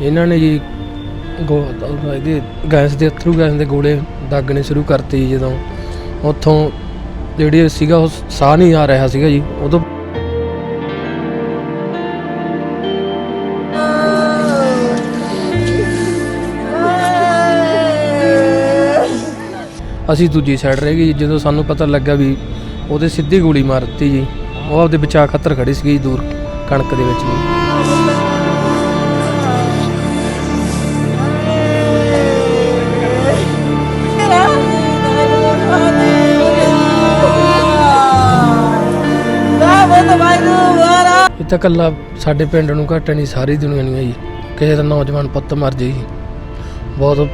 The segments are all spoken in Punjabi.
ਇਹਨਾਂ ਨੇ ਜੀ ਗੋ ਇਹਦੇ ਗੈਸ ਦੇ ਅਥਰੂ ਗੈਸ ਦੇ ਗੋਲੇ ਦਾਗਣੇ ਸ਼ੁਰੂ ਕਰਤੇ ਜੀ ਜਦੋਂ ਉੱਥੋਂ ਜਿਹੜੀ ਸੀਗਾ ਉਹ ਸਾਹ ਨਹੀਂ ਆ ਰਿਹਾ ਸੀਗਾ ਜੀ, ਉਦੋਂ ਅਸੀਂ ਦੂਜੀ ਸਾਈਡ ਰਹਿ ਗਏ ਜੀ। ਜਦੋਂ ਸਾਨੂੰ ਪਤਾ ਲੱਗਾ ਵੀ ਉਹਦੇ ਸਿੱਧੀ ਗੋਲੀ ਮਾਰ ਦਿੱਤੀ ਜੀ ਉਹ ਆਪਦੇ ਬਚਾਅ ਖਾਤਰ ਖੜੀ ਸੀਗੀ ਜੀ ਦੂਰ ਕਣਕ ਦੇ ਵਿੱਚ ਜੀ ਇਹ ਤਾਂ ਕੱਲਾ ਸਾਡੇ ਪਿੰਡ ਨੂੰ ਘੱਟ ਨਹੀਂ, ਸਾਰੀ ਦੁਨੀਆ ਨੂੰ ਹੈ ਜੀ ਕਿਸੇ ਦਾ ਨੌਜਵਾਨ ਪੁੱਤ ਮਰ ਜੇ ਜੀ। ਬਹੁਤ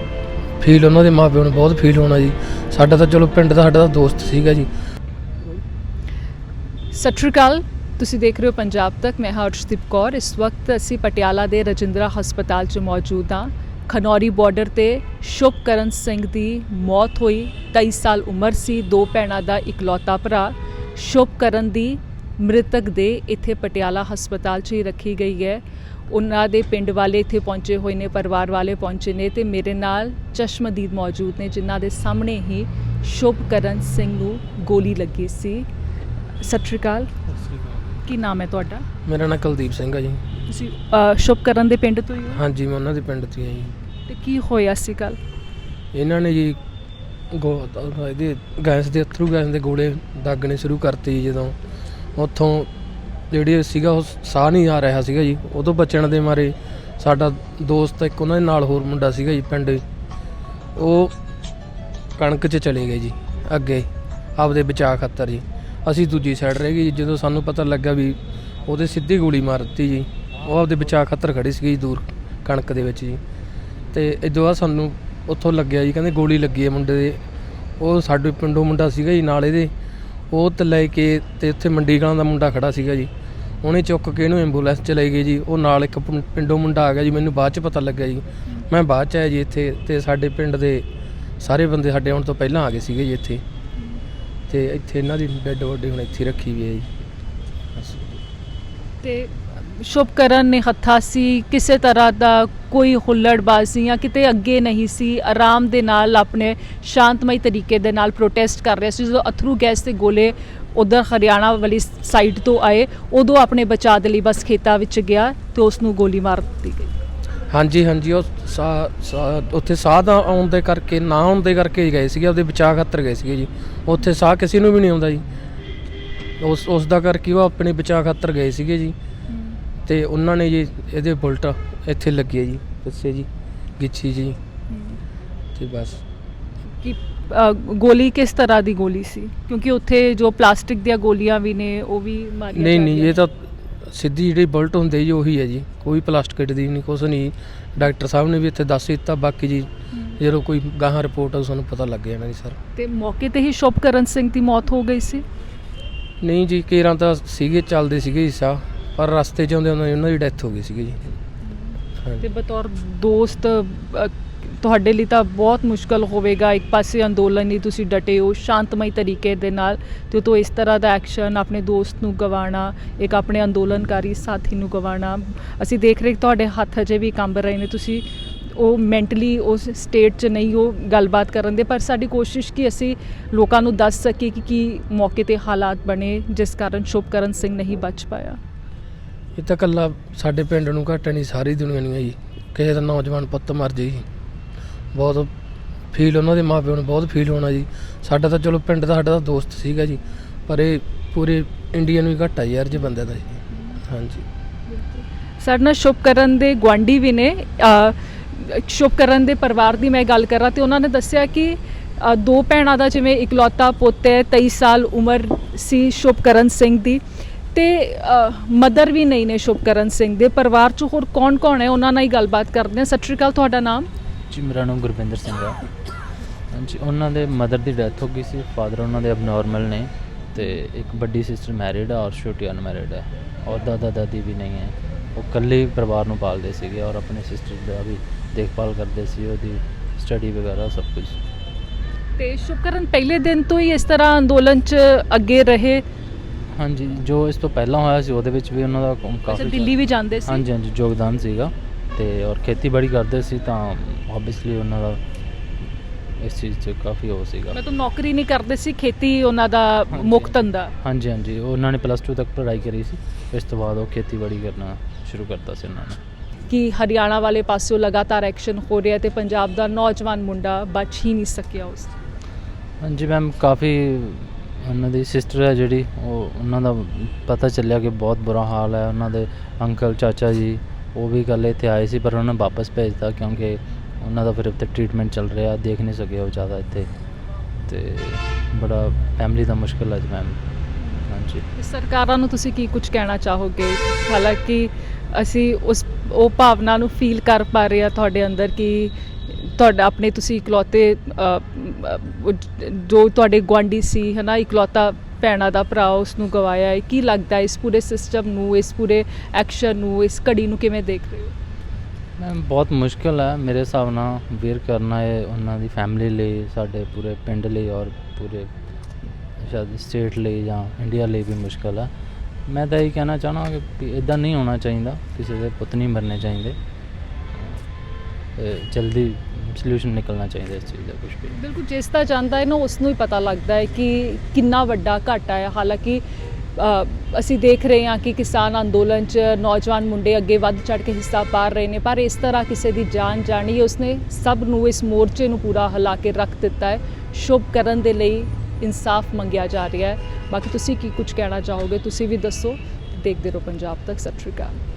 ਫੀਲ ਉਹਨਾਂ ਦੇ ਮਾਪਿਆਂ ਨੂੰ ਬਹੁਤ ਫੀਲ ਹੋਣਾ ਜੀ। ਸਾਡਾ ਤਾਂ ਚਲੋ ਪਿੰਡ ਦਾ ਸਾਡਾ ਤਾਂ ਦੋਸਤ ਸੀਗਾ ਜੀ। ਸਤਿ ਸ਼੍ਰੀ ਅਕਾਲ। ਤੁਸੀਂ ਦੇਖ ਰਹੇ ਹੋ ਪੰਜਾਬ ਤੱਕ। ਮੈਂ ਹਾਂ ਅਰਸ਼ਦੀਪ ਕੌਰ। ਇਸ ਵਕਤ ਅਸੀਂ ਪਟਿਆਲਾ ਦੇ ਰਜਿੰਦਰਾ ਹਸਪਤਾਲ 'ਚ ਮੌਜੂਦ ਹਾਂ। ਖਨੌਰੀ ਬਾਰਡਰ ਤੇ ਸ਼ੁਭਕਰਨ ਸਿੰਘ ਦੀ ਮੌਤ ਹੋਈ। 23 ਸਾਲ ਉਮਰ ਸੀ। ਦੋ ਭੈਣਾਂ ਦਾ ਇਕਲੌਤਾ ਭਰਾ। ਸ਼ੁਭਕਰਨ ਦੀ ਮ੍ਰਿਤਕ ਦੇ ਇੱਥੇ ਪਟਿਆਲਾ ਹਸਪਤਾਲ 'ਚ ਹੀ ਰੱਖੀ ਗਈ ਹੈ। ਉਹਨਾਂ ਦੇ ਪਿੰਡ ਵਾਲੇ ਇੱਥੇ ਪਹੁੰਚੇ ਹੋਏ ਨੇ ਪਰਿਵਾਰ ਵਾਲੇ ਪਹੁੰਚੇ ਨੇ ਤੇ ਮੇਰੇ ਨਾਲ ਚਸ਼ਮਦੀਦ ਮੌਜੂਦ ਨੇ ਜਿਨ੍ਹਾਂ ਦੇ ਸਾਹਮਣੇ ਹੀ ਸ਼ੁਭਕਰਨ ਸਿੰਘ ਨੂੰ ਗੋਲੀ ਲੱਗੀ ਸੀ। ਸਤਿ ਸ਼੍ਰੀ ਅਕਾਲ। ਕੀ ਨਾਮ ਹੈ ਤੁਹਾਡਾ? ਮੇਰਾ ਨਾਂ ਕੁਲਦੀਪ ਸਿੰਘ ਆ ਜੀ। ਤੁਸੀਂ ਅ, ਸ਼ੁਭਕਰਨ ਦੇ ਪਿੰਡ ਤੋਂ ਹੀ ਹੋ? ਹਾਂਜੀ ਮੈਂ ਉਹਨਾਂ ਦੇ ਪਿੰਡ ਤੋਂ ਹੀ ਆ ਜੀ। ਤੇ ਕੀ ਹੋਇਆ ਸੀ ਕੱਲ ਇਹਨਾਂ ਨੇ ਜੀ ਗੋ ਇਹਦੇ ਗੈਸ ਦੇ ਅਥਰੂ ਗੈਸ ਦੇ ਗੋਲੇ ਦਾਗਣੇ ਸ਼ੁਰੂ ਕਰਤੇ ਜੀ ਜਦੋਂ। ਉੱਥੋਂ ਜਿਹੜੀ ਸੀਗਾ ਉਹ ਸਾਹ ਨਹੀਂ ਆ ਰਿਹਾ ਸੀਗਾ ਜੀ। ਉਦੋਂ ਬਚਣ ਦੇ ਮਾਰੇ ਸਾਡਾ ਦੋਸਤ ਇੱਕ ਉਹਨਾਂ ਦੇ ਨਾਲ ਹੋਰ ਮੁੰਡਾ ਸੀਗਾ ਜੀ ਪਿੰਡ। ਉਹ ਕਣਕ 'ਚ ਚਲੇ ਗਏ ਜੀ, ਅੱਗੇ ਆਪਦੇ ਬਚਾਅ ਖਾਤਰ ਜੀ। ਅਸੀਂ ਦੂਜੀ ਸਾਈਡ ਰਹਿ ਗਏ ਜੀ, ਜਦੋਂ ਸਾਨੂੰ ਪਤਾ ਲੱਗਾ ਵੀ ਉਹਦੇ ਸਿੱਧੀ ਗੋਲੀ ਮਾਰ ਦਿੱਤੀ ਜੀ, ਉਹ ਆਪਦੇ ਬਚਾਅ ਖਾਤਰ ਖੜੀ ਸੀਗੀ ਜੀ ਦੂਰ ਕਣਕ ਦੇ ਵਿੱਚ ਜੀ। ਤੇ ਇਦੋਂ ਬਾਅਦ ਸਾਨੂੰ ਉੱਥੋਂ ਲੱਗਿਆ ਜੀ, ਕਹਿੰਦੇ ਗੋਲੀ ਲੱਗੀ ਹੈ ਮੁੰਡੇ ਦੇ। ਉਹ ਸਾਡੇ ਪਿੰਡੋਂ ਮੁੰਡਾ ਸੀਗਾ ਜੀ, ਨਾਲ ਇਹਦੇ ਉਹ ਤੇ ਲੈ ਕੇ ਤੇ ਉੱਥੇ ਮੰਡੀਕਲਾਂ ਦਾ ਮੁੰਡਾ ਖੜਾ ਸੀਗਾ ਜੀ। ਉਹਨੇ ਚੁੱਕ ਕੇ ਇਹਨੂੰ ਐਂਬੂਲੈਂਸ ਚ ਲੈ ਗਏ ਜੀ। ਉਹ ਨਾਲ ਇੱਕ ਪਿੰ- ਪਿੰਡੋਂ ਮੁੰਡਾ ਆ ਗਿਆ ਜੀ। ਮੈਨੂੰ ਬਾਅਦ ਚ ਪਤਾ ਲੱਗਿਆ ਜੀ। ਮੈਂ ਬਾਅਦ ਚ ਆਇਆ ਜੀ ਇੱਥੇ ਤੇ ਸਾਡੇ ਪਿੰਡ ਦੇ ਸਾਰੇ ਬੰਦੇ ਸਾਡੇ ਆਉਣ ਤੋਂ ਪਹਿਲਾਂ ਆ ਗਏ ਸੀਗੇ ਜੀ ਇੱਥੇ। ਤੇ ਇੱਥੇ ਇਹਨਾਂ ਦੀ ਡੈੱਡ ਬੋਡੀ ਹੁਣ ਇੱਥੇ ਰੱਖੀ ਵੀ ਹੈ ਜੀ। ਬਸ। ਤੇ ਸ਼ੁਭਕਰਨ ਨੇ ਹੱਥਾ ਸੀ, ਕਿਸੇ ਤਰ੍ਹਾਂ ਦਾ ਕੋਈ ਹੁੱਲੜਬਾਜ਼ੀ ਜਾਂ ਕਿਤੇ ਅੱਗੇ ਨਹੀਂ ਸੀ, ਆਰਾਮ ਦੇ ਨਾਲ ਆਪਣੇ ਸ਼ਾਂਤਮਈ ਤਰੀਕੇ ਦੇ ਨਾਲ ਪ੍ਰੋਟੈਸਟ ਕਰ ਰਿਹਾ ਸੀ। ਜਦੋਂ ਅਥਰੂ ਗੈਸ ਦੇ ਗੋਲੇ ਉਧਰ ਹਰਿਆਣਾ ਵਾਲੀ ਸਾਈਡ ਤੋਂ ਆਏ, ਉਦੋਂ ਆਪਣੇ ਬਚਾਅ ਦੇ ਲਈ ਬਸ ਖੇਤਾਂ ਵਿੱਚ ਗਿਆ ਤੇ ਉਸ ਨੂੰ ਗੋਲੀ ਮਾਰ ਦਿੱਤੀ ਗਈ। ਹਾਂਜੀ ਹਾਂਜੀ, ਉਹ ਸਾਹ ਸਾਹ- ਉੱਥੇ ਸਾਹ ਦਾ ਆਉਣ ਦੇ ਕਰਕੇ, ਨਾ ਆਉਣ ਦੇ ਕਰਕੇ ਹੀ ਗਏ ਸੀਗੇ ਉਹਦੇ ਬਚਾਅ ਖਾਤਰ ਗਏ ਸੀਗੇ ਜੀ। ਉੱਥੇ ਸਾਹ ਕਿਸੇ ਨੂੰ ਵੀ ਨਹੀਂ ਆਉਂਦਾ ਜੀ। ਉਸ ਉਸ ਦਾ ਕਰਕੇ ਉਹ ਆਪਣੇ ਬਚਾਅ ਖਾਤਰ ਗਏ ਸੀਗੇ ਜੀ। ਤੇ ਉਹਨਾਂ ਨੇ ਜੀ ਇਹਦੇ ਬੁਲਟ ਇੱਥੇ ਲੱਗੇ ਜੀ ਪਿੱਛੇ ਜੀ ਗਿੱਛੀ ਜੀ। ਤੇ ਬਸ। ਕਿ ਅ, ਗੋਲੀ ਕਿਸ ਤਰ੍ਹਾਂ ਦੀ ਗੋਲੀ ਸੀ? ਕਿਉਂਕਿ ਉੱਥੇ ਜੋ ਪਲਾਸਟਿਕ ਦੀਆਂ ਗੋਲੀਆਂ ਵੀ ਨੇ ਉਹ ਵੀ ਮਾਰੀਆਂ ਨਹੀਂ ਨਹੀਂ ਇਹ ਤਾਂ ਸਿੱਧੀ ਜਿਹੜੀ ਬੁਲਟ ਹੁੰਦੇ ਜੀ ਉਹੀ ਹੈ ਜੀ। ਕੋਈ ਪਲਾਸਟਿਕ ਦੀ ਨਹੀਂ ਕੁਛ ਨਹੀਂ। ਡਾਕਟਰ ਸਾਹਿਬ ਨੇ ਵੀ ਇੱਥੇ ਦੱਸ ਦਿੱਤਾ ਬਾਕੀ ਜੀ ਹਮ। ਜਦੋਂ ਕੋਈ ਗਾਹਾਂ ਰਿਪੋਰਟ ਆਊ ਸਾਨੂੰ ਪਤਾ ਲੱਗ ਜਾਣਾ ਜੀ ਸਰ। ਤੇ ਮੌਕੇ ਤੇ ਹੀ ਸ਼ੁਭਕਰਨ ਸਿੰਘ ਦੀ ਮੌਤ ਹੋ ਗਈ ਸੀ? ਨਹੀਂ ਜੀ ਕੇਰਾਂ ਤਾਂ ਸੀਗੇ ਚੱਲਦੇ ਸੀਗੇ ਸਾਹ। ਪਰ ਰਸਤੇ 'ਚ ਆਉਂਦੇ ਉਹਨਾਂ ਦੀ ਡੈਥ ਹੋ ਗਈ ਸੀਗੀ ਜੀ। ਤੇ ਬਤੌਰ ਦੋਸਤ ਅ, ਤੁਹਾਡੇ ਲਈ ਤਾਂ ਬਹੁਤ ਮੁਸ਼ਕਲ ਹੋਵੇਗਾ। ਇੱਕ ਪਾਸੇ ਅੰਦੋਲਨ ਲਈ ਤੁਸੀਂ ਡਟੇ ਹੋ ਸ਼ਾਂਤਮਈ ਤਰੀਕੇ ਦੇ ਨਾਲ ਤੇ ਤੋਂ ਇਸ ਤਰ੍ਹਾਂ ਦਾ ਐਕਸ਼ਨ ਆਪਣੇ ਦੋਸਤ ਨੂੰ ਗਵਾਉਣਾ ਇੱਕ ਆਪਣੇ ਅੰਦੋਲਨਕਾਰੀ ਸਾਥੀ ਨੂੰ ਗਵਾਉਣਾ। ਅਸੀਂ ਦੇਖ ਰਹੇ ਕਿ ਤੁਹਾਡੇ ਹੱਥ ਅਜੇ ਵੀ ਕੰਬ ਰਹੇ ਨੇ। ਤੁਸੀਂ ਉਹ ਮੈਂਟਲੀ ਉਸ ਸਟੇਟ 'ਚ ਨਹੀਂ ਉਹ ਗੱਲਬਾਤ ਕਰਨ ਦੇ ਪਰ ਸਾਡੀ ਕੋਸ਼ਿਸ਼ ਕਿ ਅਸੀਂ ਲੋਕਾਂ ਨੂੰ ਦੱਸ ਸਕੀਏ ਕਿ ਕੀ ਮੌਕੇ ਤੇ ਹਾਲਾਤ ਬਣੇ ਜਿਸ ਕਾਰਨ ਸ਼ੁਭਕਰਨ ਸਿੰਘ ਨਹੀਂ ਬਚ ਪਾਇਆ। ਇਹ ਤਾਂ ਕੱਲਾ ਸਾਡੇ ਪਿੰਡ ਨੂੰ ਘੱਟ ਨਹੀਂ, ਸਾਰੀ ਦੁਨੀਆ ਨਹੀਂ ਹੈ ਜੀ ਕਿਸੇ ਦਾ ਨੌਜਵਾਨ ਪੁੱਤ ਮਰ ਜੇ ਜੀ। ਬਹੁਤ ਫੀਲ ਉਹਨਾਂ ਦੇ ਮਾਪਿਆਂ ਨੂੰ ਬਹੁਤ ਫੀਲ ਹੋਣਾ ਜੀ। ਸਾਡਾ ਤਾਂ ਚਲੋ ਪਿੰਡ ਦਾ ਸਾਡਾ ਤਾਂ ਦੋਸਤ ਸੀਗਾ ਜੀ, ਪਰ ਇਹ ਪੂਰੇ ਇੰਡੀਆ ਨੂੰ ਹੀ ਘਾਟਾ ਆ ਯਾਰ ਜੇ ਬੰਦੇ ਦਾ ਜੀ। ਹਾਂਜੀ। ਸਾਡੇ ਨਾਲ ਸ਼ੁਭਕਰਨ ਦੇ ਗੁਆਂਢੀ ਵੀ ਨੇ। ਸ਼ੁਭਕਰਨ ਦੇ ਪਰਿਵਾਰ ਦੀ ਮੈਂ ਗੱਲ ਕਰਾਂ ਤੇ ਉਹਨਾਂ ਨੇ ਦੱਸਿਆ ਕਿ ਦੋ ਭੈਣਾਂ ਦਾ ਜਿਵੇਂ ਇਕਲੌਤਾ ਪੁੱਤ ਹੈ 23 ਸਾਲ ਉਮਰ ਸੀ ਸ਼ੁਭਕਰਨ ਸਿੰਘ ਦੀ। ਤੇ ਮਦਰ ਵੀ ਨਹੀਂ ਨੇ ਸ਼ੁਭਕਰਨ ਸਿੰਘ ਦੇ ਪਰਿਵਾਰ ਚ। ਹੋਰ ਕੌਣ-ਕੌਣ ਹੈ? ਉਹਨਾਂ ਨਾਲ ਹੀ ਗੱਲਬਾਤ ਕਰਦੇ ਹਾਂ। ਸਤਿ ਸ਼੍ਰੀ ਅਕਾਲ ਤੁਹਾਡਾ ਨਾਮ? ਜੀ ਮੇਰਾ ਨਾਮ ਗੁਰਵਿੰਦਰ ਸਿੰਘ ਹੈ। ਹਾਂਜੀ ਉਹਨਾਂ ਦੇ ਮਦਰ ਦੀ ਡੈਥ ਹੋ ਗਈ ਸੀ। ਫਾਦਰ ਉਹਨਾਂ ਦੇ ਅਬਨੋਰਮਲ ਨੇ ਤੇ ਇੱਕ ਵੱਡੀ ਸਿਸਟਰ ਮੈਰਿਡ ਹੈ ਔਰ ਛੋਟੀ ਅਨਮੈਰਿਡ ਹੈ ਔਰ ਦਾਦਾ ਦਾਦੀ ਵੀ ਨਹੀਂ ਹੈ। ਉਹ ਇਕੱਲੇ ਪਰਿਵਾਰ ਨੂੰ ਪਾਲਦੇ ਸੀਗੇ ਔਰ ਆਪਣੇ ਸਿਸਟਰ ਦਾ ਵੀ ਦੇਖਭਾਲ ਕਰਦੇ ਸੀ ਉਹਦੀ ਸਟੱਡੀ ਵਗੈਰਾ ਸਭ ਕੁਝ ਤੇ ਸ਼ੁਭਕਰਨ ਪਹਿਲੇ ਦਿਨ ਤੋਂ ਹੀ ਇਸ ਤਰ੍ਹਾਂ ਅੰਦੋਲਨ ਚ ਅੱਗੇ ਰਹੇ। ਹਾਂਜੀ ਜੋ ਇਸ ਤੋਂ ਪਹਿਲਾਂ ਹੋਇਆ ਸੀ ਉਹਦੇ ਵਿੱਚ ਵੀ ਉਹਨਾਂ ਦਾ ਕੰਮ ਅੱਛਾ ਕਾਫੀ ਦਿੱਲੀ ਵੀ ਜਾਂਦੇ ਸੀ? ਹਾਂਜੀ ਹਾਂਜੀ ਯੋਗਦਾਨ ਸੀਗਾ। ਤੇ ਔਰ ਖੇਤੀਬਾੜੀ ਕਰਦੇ ਸੀ ਤਾਂ ਆਬਵੀਅਸਲੀ ਉਹਨਾਂ ਦਾ ਇਸ ਚੀਜ਼ 'ਚ ਕਾਫੀ ਹੋ ਸੀਗਾ। ਮੈਂ ਤਾਂ ਨੌਕਰੀ ਨਹੀਂ ਕਰਦੇ ਸੀ ਖੇਤੀ ਉਹਨਾਂ ਦਾ ਹਾਂਜੀ। ਮੁੱਖ ਧੰਦਾ। ਹਾਂਜੀ ਹਾਂਜੀ ਉਹਨਾਂ ਨੇ ਪਲੱਸ 2 ਤੱਕ ਪੜ੍ਹਾਈ ਕਰੀ ਸੀ। ਇਸ ਤੋਂ ਬਾਅਦ ਉਹ ਖੇਤੀਬਾੜੀ ਕਰਨਾ ਸ਼ੁਰੂ ਕਰਤਾ ਸੀ ਉਹਨਾਂ ਨੇ। ਕਿ ਹਰਿਆਣਾ ਵਾਲੇ ਪਾਸਿਓਂ ਲਗਾਤਾਰ ਐਕਸ਼ਨ ਹੋ ਰਿਹਾ ਤੇ ਪੰਜਾਬ ਦਾ ਨੌਜਵਾਨ ਮੁੰਡਾ ਬਚ ਹੀ ਨਹੀਂ ਸਕਿਆ ਉਸ ਹਾਂਜੀ ਮੈਮ ਕਾਫੀ ਉਹਨਾਂ ਦੀ ਸਿਸਟਰ ਹੈ ਜਿਹੜੀ, ਉਹ ਉਹਨਾਂ ਦਾ ਪਤਾ ਚੱਲਿਆ ਕਿ ਬਹੁਤ ਬੁਰਾ ਹਾਲ ਹੈ। ਉਹਨਾਂ ਦੇ ਅੰਕਲ ਚਾਚਾ ਜੀ, ਉਹ ਵੀ ਕੱਲ੍ਹ ਇੱਥੇ ਆਏ ਸੀ, ਪਰ ਉਹਨਾਂ ਨੇ ਵਾਪਸ ਭੇਜਤਾ ਕਿਉਂਕਿ ਉਹਨਾਂ ਦਾ ਫਿਰ ਉੱਥੇ ਟ੍ਰੀਟਮੈਂਟ ਚੱਲ ਰਿਹਾ, ਦੇਖ ਨਹੀਂ ਸਕੇ ਉਹ ਜ਼ਿਆਦਾ ਇੱਥੇ। ਤੇ ਬੜਾ ਫੈਮਿਲੀ ਦਾ ਮੁਸ਼ਕਿਲ ਹੈ ਜੀ ਮੈਮ ਹਾਂਜੀ। ਸਰਕਾਰਾਂ ਨੂੰ ਤੁਸੀਂ ਕੀ ਕੁਝ ਕਹਿਣਾ ਚਾਹੋਗੇ? ਹਾਲਾਂਕਿ ਅਸੀਂ ਉਸ, ਉਹ ਭਾਵਨਾ ਨੂੰ ਫੀਲ ਕਰ ਪਾ ਰਹੇ ਆ ਤੁਹਾਡੇ ਅੰਦਰ ਕਿ ਤੁਹਾਡਾ ਆਪਣੇ ਤੁਸੀਂ ਇਕਲੌਤੇ ਜੋ ਤੁਹਾਡੇ ਗੁਆਂਢੀ ਸੀ, ਹਨਾ, ਇਕਲੌਤਾ ਭੈਣਾਂ ਦਾ ਭਰਾ ਉਸ ਨੂੰ ਗਵਾਇਆ ਹੈ, ਕੀ ਲੱਗਦਾ ਇਸ ਪੂਰੇ ਸਿਸਟਮ ਨੂੰ, ਇਸ ਪੂਰੇ ਐਕਸ਼ਨ ਨੂੰ, ਇਸ ਘੜੀ ਨੂੰ ਕਿਵੇਂ ਦੇਖ ਰਹੇ ਹੋ? ਮੈਮ, ਬਹੁਤ ਮੁਸ਼ਕਿਲ ਹੈ, ਮੇਰੇ ਹਿਸਾਬ ਨਾਲ ਬੇਅਰ ਕਰਨਾ ਹੈ ਉਹਨਾਂ ਦੀ ਫੈਮਿਲੀ ਲਈ, ਸਾਡੇ ਪੂਰੇ ਪਿੰਡ ਲਈ ਔਰ ਪੂਰੇ ਸ਼ਾਇਦ ਸਟੇਟ ਲਈ ਜਾਂ ਇੰਡੀਆ ਲਈ ਵੀ ਮੁਸ਼ਕਿਲ ਹੈ। ਮੈਂ ਤਾਂ ਇਹ ਕਹਿਣਾ ਚਾਹਣਾ ਕਿ ਇਦਾਂ ਨਹੀਂ ਹੋਣਾ ਚਾਹੀਦਾ, ਕਿਸੇ ਦੇ ਪੁੱਤ ਨਹੀਂ ਮਰਨੇ ਚਾਹੀਦੇ। ਜਲਦੀ ਸੋਲੂਸ਼ਨ ਨਿਕਲਣਾ ਚਾਹੀਦਾ ਇਸ ਚੀਜ਼ ਦਾ ਕੁਝ ਵੀ। ਬਿਲਕੁਲ, ਜਿਸ ਦਾ ਜਾਂਦਾ ਹੈ ਨਾ ਉਸ ਨੂੰ ਹੀ ਪਤਾ ਲੱਗਦਾ ਹੈ ਕਿ ਕਿੰਨਾ ਵੱਡਾ ਘਾਟਾ ਹੈ। ਹਾਲਾਂਕਿ ਅਸੀਂ ਦੇਖ ਰਹੇ ਹਾਂ ਕਿ ਕਿਸਾਨ ਅੰਦੋਲਨ 'ਚ ਨੌਜਵਾਨ ਮੁੰਡੇ ਅੱਗੇ ਵੱਧ ਚੜ ਕੇ ਹਿੱਸਾ ਪਾ ਰਹੇ ਨੇ, ਪਰ ਇਸ ਤਰ੍ਹਾਂ ਕਿਸੇ ਦੀ ਜਾਨ ਜਾਣੀ ਉਸਨੇ ਸਭ ਨੂੰ ਇਸ ਮੋਰਚੇ ਨੂੰ ਪੂਰਾ ਹਿਲਾ ਕੇ ਰੱਖ ਦਿੱਤਾ ਹੈ। ਸ਼ੁਭ ਕਰਨ ਦੇ ਲਈ ਇਨਸਾਫ ਮੰਗਿਆ ਜਾ ਰਿਹਾ ਹੈ। ਬਾਕੀ ਤੁਸੀਂ ਕੀ ਕੁਝ ਕਹਿਣਾ ਚਾਹੋਗੇ, ਤੁਸੀਂ ਵੀ ਦੱਸੋ। ਦੇਖਦੇ ਰਹੋ ਪੰਜਾਬ ਤੱਕ। ਸਤਿ ਸ਼੍ਰੀ ਅਕਾਲ।